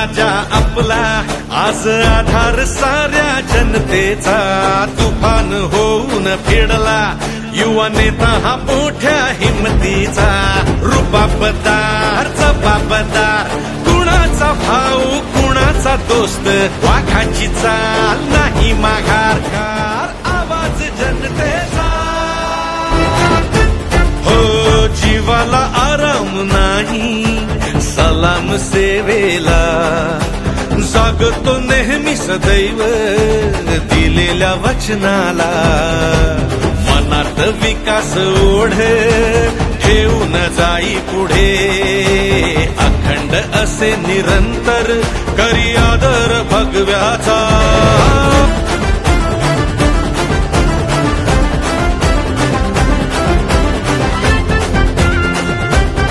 आपला. आज आधार साऱ्या जनतेचा तुफान होऊन फेडला. युवा नेता हा मोठ्या हिमतीचा रुबाबदार जबाबदार कुणाचा भाऊ कुणाचा दोस्त वाघाची चाल नाही माघार. आवाज जनतेचा. हो जीवाला आराम नाही. सेवेला जागतो नेहमी सदैव दिलेल्या वचनाला. मनात विकास ओढ ठेवून जाई पुढे. अखंड असे निरंतर करी आदर भगव्याचा.